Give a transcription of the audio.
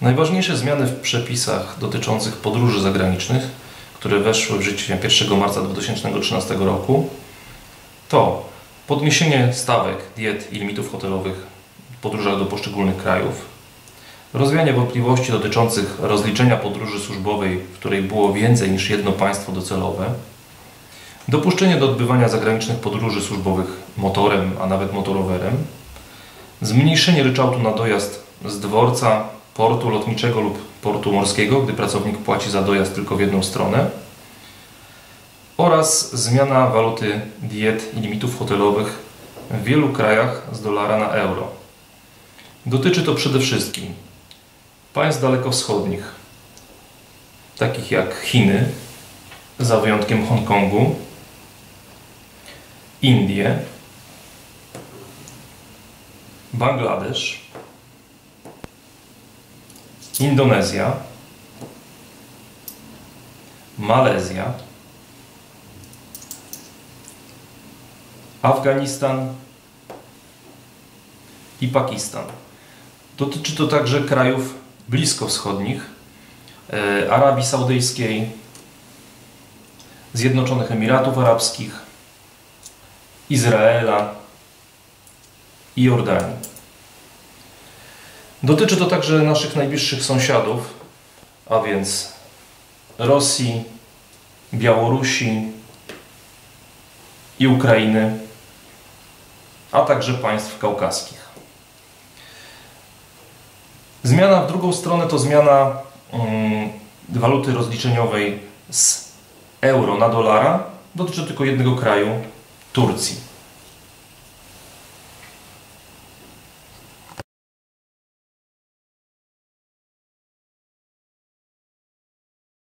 Najważniejsze zmiany w przepisach dotyczących podróży zagranicznych, które weszły w życie 1 marca 2013 roku, to podniesienie stawek, diet i limitów hotelowych w podróżach do poszczególnych krajów, rozwianie wątpliwości dotyczących rozliczenia podróży służbowej, w której było więcej niż jedno państwo docelowe, dopuszczenie do odbywania zagranicznych podróży służbowych motorem, a nawet motorowerem, zmniejszenie ryczałtu na dojazd z dworca, portu lotniczego lub portu morskiego, gdy pracownik płaci za dojazd tylko w jedną stronę, oraz zmiana waluty diet i limitów hotelowych w wielu krajach z dolara na euro. Dotyczy to przede wszystkim państw dalekowschodnich, takich jak Chiny, za wyjątkiem Hongkongu, Indie, Bangladesz, Indonezja, Malezja, Afganistan i Pakistan. Dotyczy to także krajów bliskowschodnich, e, Arabii Saudyjskiej, Zjednoczonych Emiratów Arabskich, Izraela i Jordanii. Dotyczy to także naszych najbliższych sąsiadów, a więc Rosji, Białorusi i Ukrainy, a także państw kaukaskich. Zmiana w drugą stronę to zmiana um, waluty rozliczeniowej z euro na dolara. Dotyczy tylko jednego kraju Turcji.